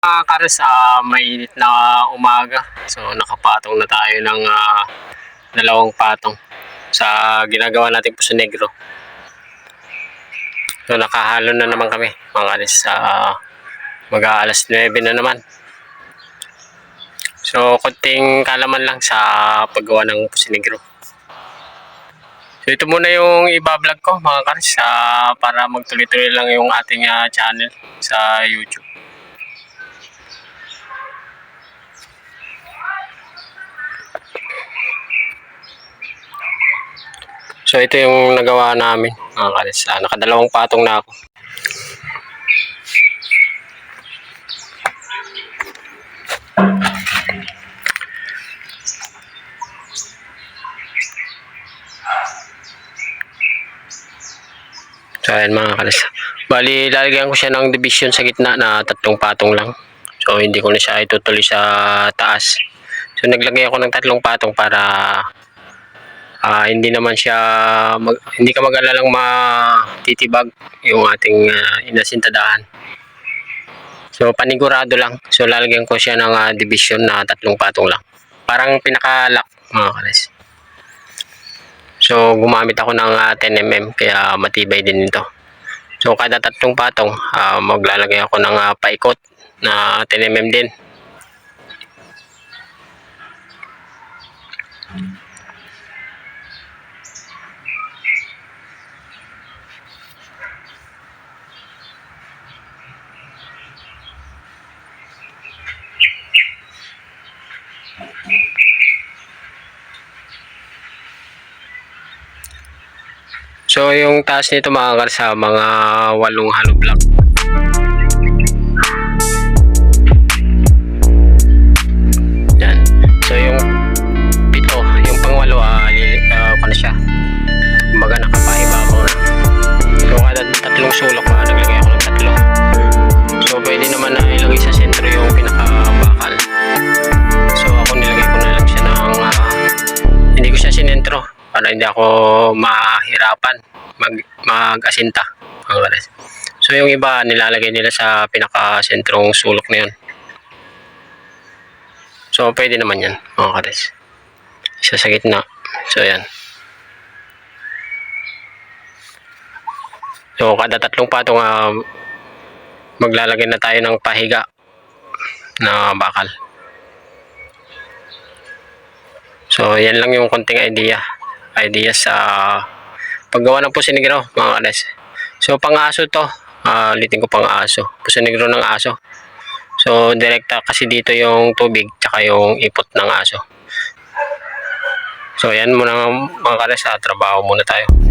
Mga kares, ah, mainit na umaga. So nakapatong na tayo ng ah, dalawang patong sa ginagawa nating puso negro. So nakahalo na naman kami mga kares. Ah, mag alas 9 na naman. So konting kalaman lang sa paggawa ng puso negro. So ito muna yung iba-vlog ko mga kares ah, para magtuloy-tuloy lang yung ating ah, channel sa YouTube. So ito yung nagawa namin mga kalis. Ah, nakadalawang patong na ako. So ayan mga kalis. Bali lalagyan ko siya ng division sa gitna na tatlong patong lang. So hindi ko na siya itutuloy sa taas. So naglagay ako ng tatlong patong para ah, hindi naman siya mag, hindi ka mag-alalang matitibag yung ating ah, inasintadahan. So panigurado lang. So lalagyan ko siya ng ah, division na tatlong patong lang. Parang pinaka-lock mga kalis. So gumamit ako ng ah, 10mm kaya matibay din ito. So kada tatlong patong ah, maglalagay ako ng ah, paikot na 10mm din. So yung taas nito makakar sa mga walong hollow block. Yan. So yung pito, yung pangwalo, ah, li, ah, ano siya? Kumbaga nakapahibabaw na. So kada tatlong sulok, ah, naglagay ako ng tatlo. So pwede naman na ilagay sa sentro yung pinakabakal. So ako nilagay ko na lang siya ng ah, hindi ko siya sinentro para hindi ako mahirapan mag mag-asinta. mga kares. So yung iba nilalagay nila sa pinaka-sentrong sulok na yun. So pwede naman yan mga kares. Isa sa gitna. So yan. So kada tatlong patong ah, maglalagay na tayo ng pahiga na bakal. So yan lang yung konting idea idea sa paggawa ng puso negro mga kanes. So pang-aso to, uh, ulitin ko pang-aso. Puso negro ng aso. So direkta kasi dito yung tubig tsaka yung ipot ng aso. So yan muna mga kanes, sa trabaho muna tayo.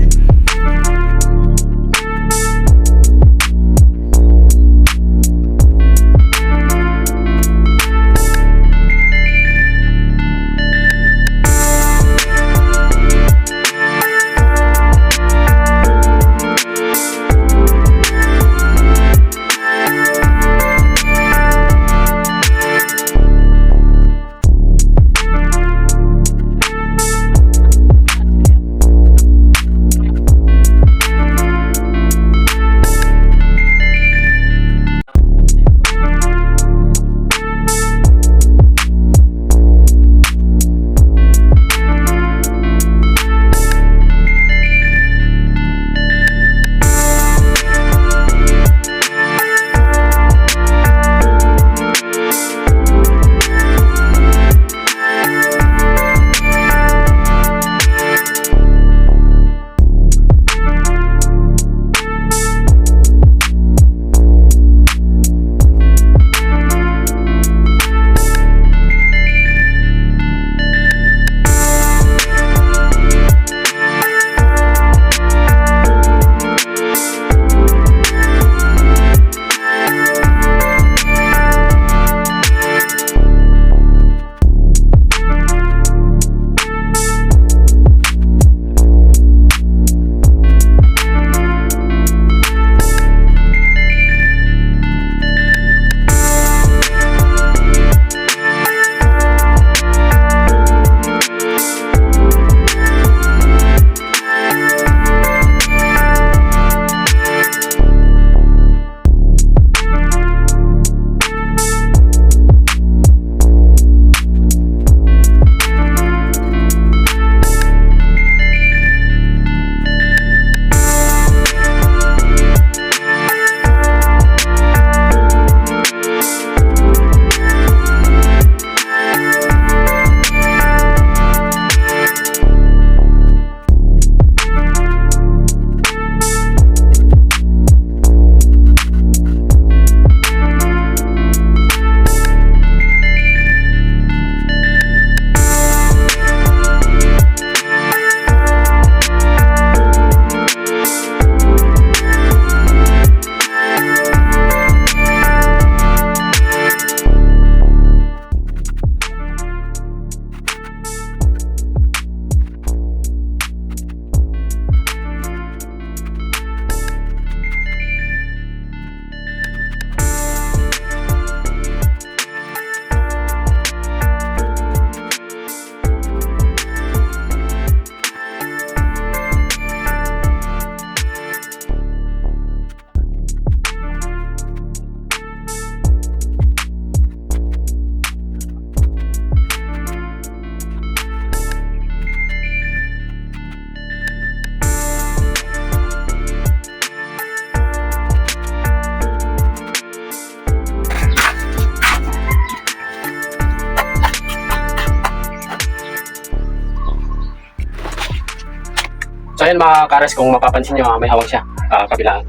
Mga kares, kung mapapansin nyo, ah, may hawak siya. Uh, kabilaan.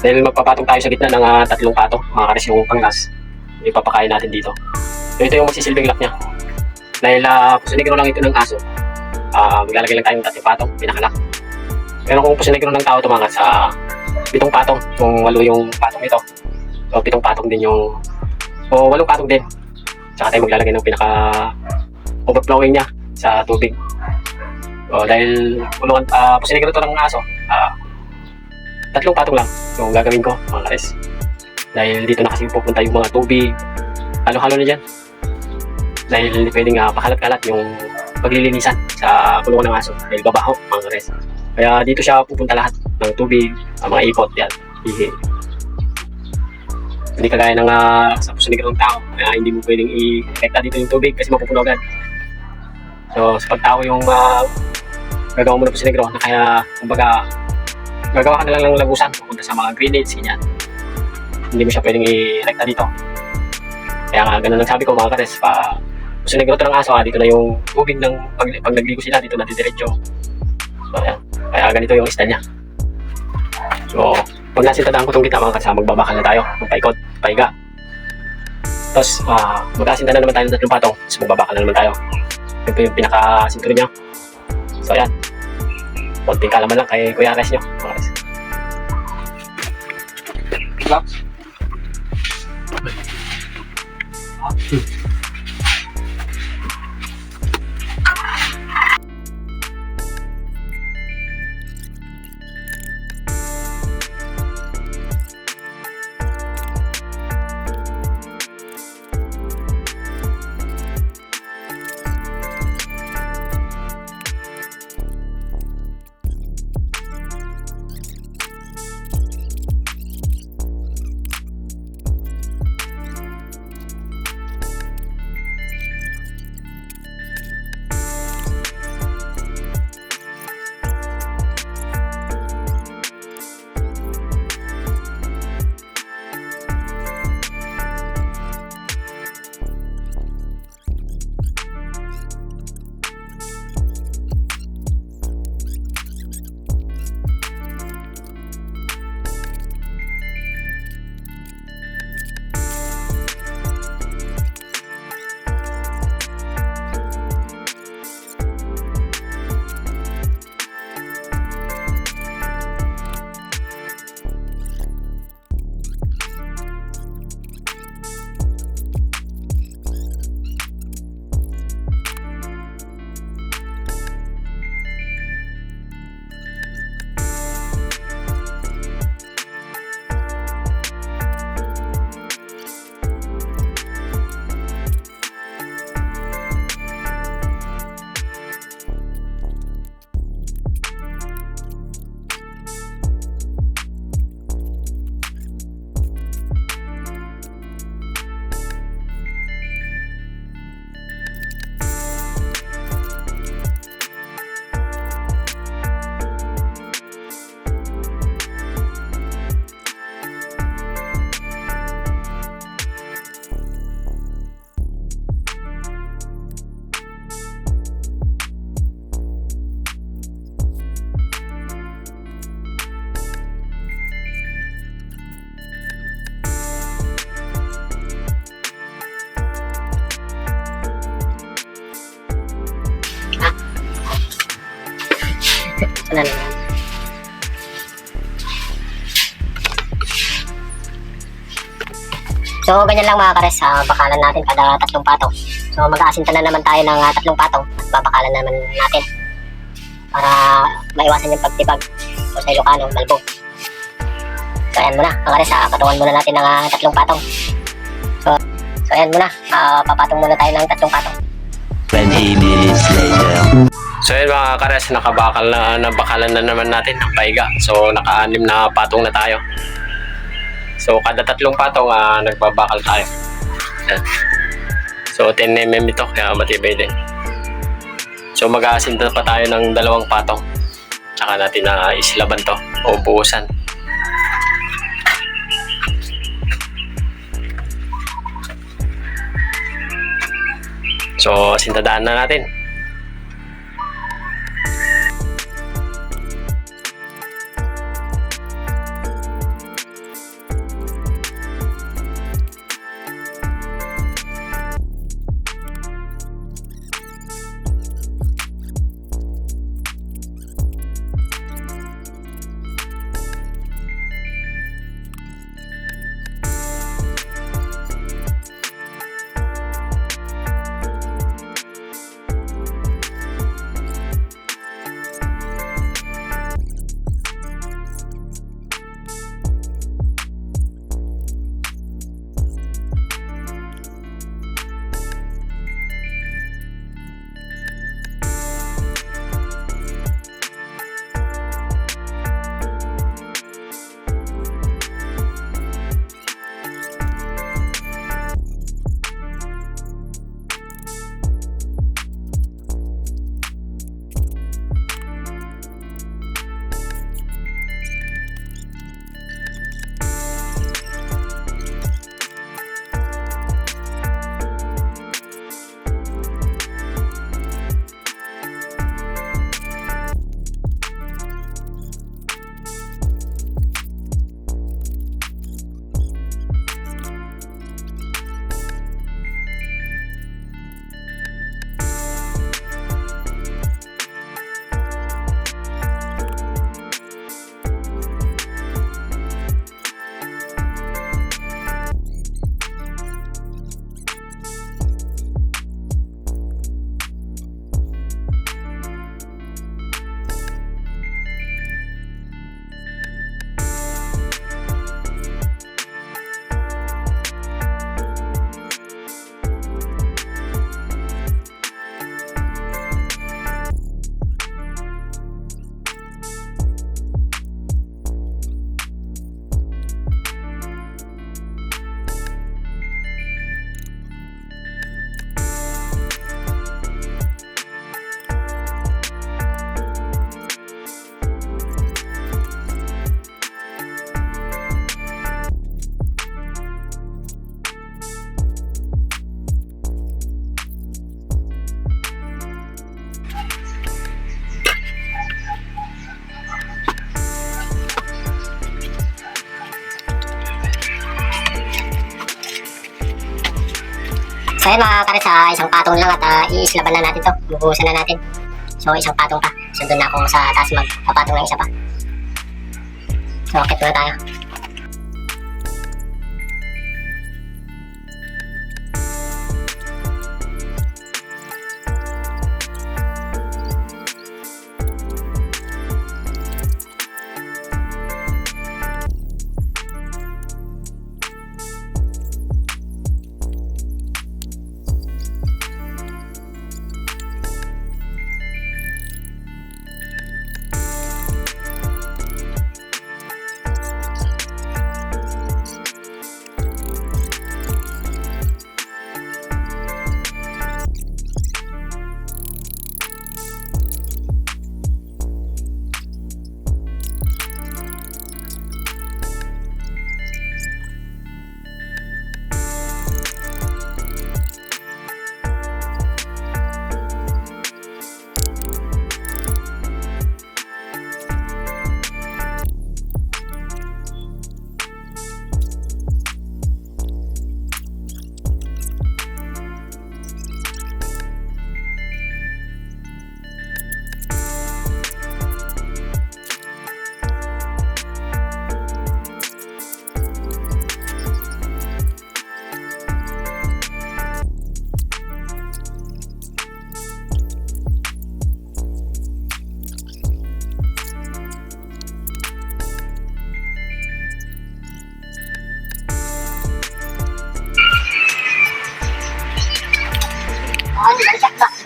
Dahil magpapatong tayo sa gitna ng ah, tatlong patong, mga kares yung panggas. Ipapakain natin dito. So ito yung magsisilbing lock niya. Dahil uh, puso negro lang ito ng aso, ah maglalagay lang tayong tatlong patong, pinakalak. Pero kung puso negro ng tao ito mga kares, ah, pitong patong, kung walo yung patong ito. So pitong patong din yung, o walong patong din. Tsaka tayo maglalagay ng pinaka overflowing niya sa tubig. O dahil kulungan, uh, pusinigro to ng aso, ah tatlong patong lang yung gagawin ko, mga kares. Dahil dito na kasi pupunta yung mga tubig, halo-halo na dyan. Dahil pwedeng uh, pakalat-kalat yung paglilinisan sa kulungan ng aso dahil babaho, mga kares. Kaya dito siya pupunta lahat ng tubig, ang mga ipot, yan, ihi. Hindi kagaya ng uh, sa pusinigro ng tao, kaya hindi mo pwedeng i-rekta dito yung tubig kasi mapupuno agad. So, sa pagtao yung uh, gagawa mo na po sa negro na kaya, kumbaga, gagawa ka na lang ng lagusan pupunta sa mga grenades, ganyan. Hindi mo siya pwedeng i-rekta dito. Kaya nga, ganun ang sabi ko mga kares, pa, sa negro ng aso, ah, dito na yung tubig ng pag, pag nagligo sila, dito na didiretso. So, ayan. Kaya ganito yung style niya. So, pag nasintadaan ko itong kita mga kares, ah, magbabakal na tayo, magpaikot, paiga. Tapos, uh, magkasinta na naman tayo ng tatlong patong, tapos magbabakal na naman tayo. Ito yung pinaka-sinturon niya. So, ayan. Konting kalaman lang kay Kuya Ares nyo. Mga. So, ganyan lang mga kares, ah, bakalan natin kada tatlong patong. So, mag-aasinta na naman tayo ng ah, tatlong patong at babakalan naman natin para maiwasan yung pagtibag o sa Ilocano, malbo. So, ayan muna, mga kares, ah, patungan muna natin ng ah, tatlong patong. So, so ayan muna, ah, papatong muna tayo ng tatlong patong. 20 minutes later. So yun mga kares, nakabakal na, nabakalan na naman natin ng paiga. So naka-anim na patong na tayo. So kada tatlong patong, ah, nagbabakal tayo. So 10 mm ito, kaya matibay din. So mag-aasinta pa tayo ng dalawang patong. Tsaka natin na isilaban to o buusan. So, sintadaan na natin. Yun mga kares, ah, isang patong lang at uh, iislaban na natin to. Bubuhusan na natin. So isang patong pa. So doon na ako sa taas magpapatong ng isa pa. So akit muna tayo.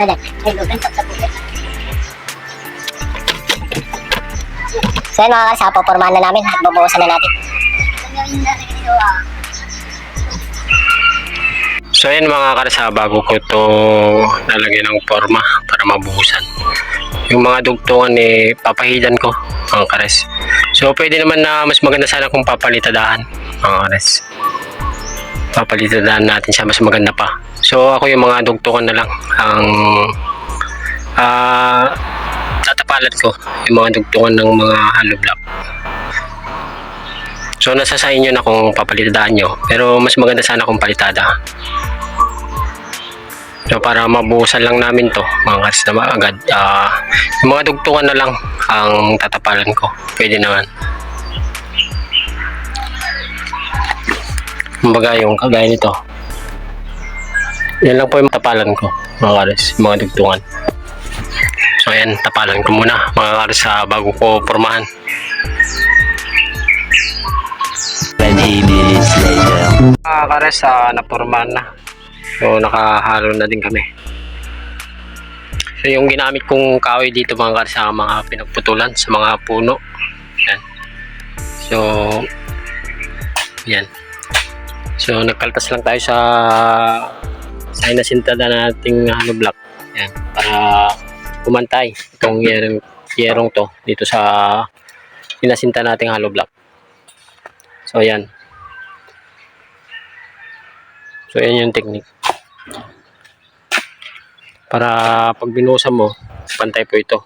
Pwede. Ay, lugan sa buhay. So yun mga kares, popormahan na namin at bubuhusan na natin. So ayan mga karasa, bago ko to lalagyan ng forma para mabuhusan. Yung mga dugtungan eh, papahidan ko mga kares. So pwede naman na mas maganda sana kung papalitadahan mga kares. Papalitadahan natin siya mas maganda pa. So ako yung mga dugtungan na lang ang ah tatapalan ko yung mga dugtungan ng mga hollow block. So nasa sa inyo na kung papalitadaan nyo. Pero mas maganda sana kung palitada. So para mabuhusan lang namin to mga kars na agad. ah, yung mga dugtungan na lang ang tatapalan ko. Pwede naman. Kumbaga yung kagaya nito. Yan lang po yung tapalan ko mga yung mga dugtungan. So ayan, tapalan ko muna mga kars sa bago ko pormahan. 20 minutes later. Mga kares, uh, napormahan na. So, nakahalo na din kami. So, yung ginamit kong kahoy dito mga kares, sa mga pinagputulan, sa mga puno. Yan. So, yan. So, nagkaltas lang tayo sa sa inasinta na nating hollow block. Yan. Para kumantay itong yerong, yerong to dito sa inasinta nating hollow block. So, yan. So, yan yung technique. Para pag binuhusan mo, pantay po ito.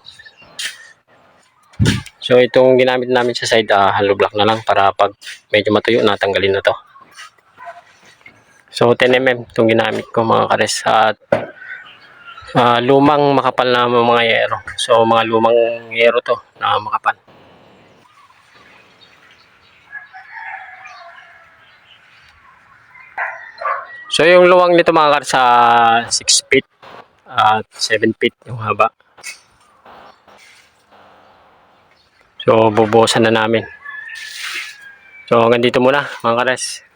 So, itong ginamit namin sa side, ah, hollow block na lang para pag medyo matuyo, natanggalin na to. So, 10mm itong ginamit ko mga kares at ah, lumang makapal na mga yero. So, mga lumang yero to na makapal. So yung luwang nito mga kar sa 6 feet at 7 feet yung haba. So bubuhusan na namin. So hanggang dito muna mga kares.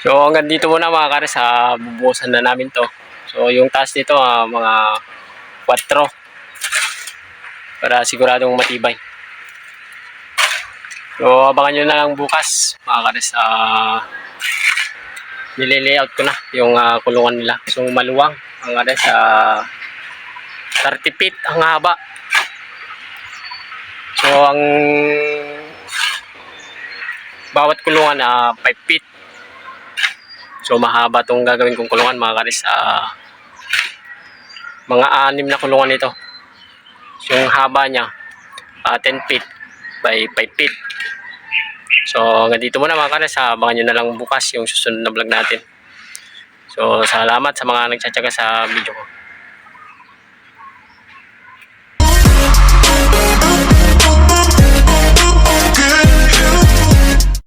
So hanggang dito muna mga kares sa bubuhusan na namin to. So yung taas nito ah, mga 4 para siguradong matibay. So abangan nyo na lang bukas mga kares sa nile-layout ko na yung ah, kulungan nila. So maluwang ang ano sa 30 feet ang haba. So ang bawat kulungan na 5 feet. So mahaba tong gagawin kong kulungan mga karis. ah, mga anim na kulungan ito. So yung haba niya ah, 10 feet by 5 feet. So, hanggang dito muna mga kares. Abangan nyo na lang bukas yung susunod na vlog natin. So, salamat sa mga nagtsatsaga sa video ko.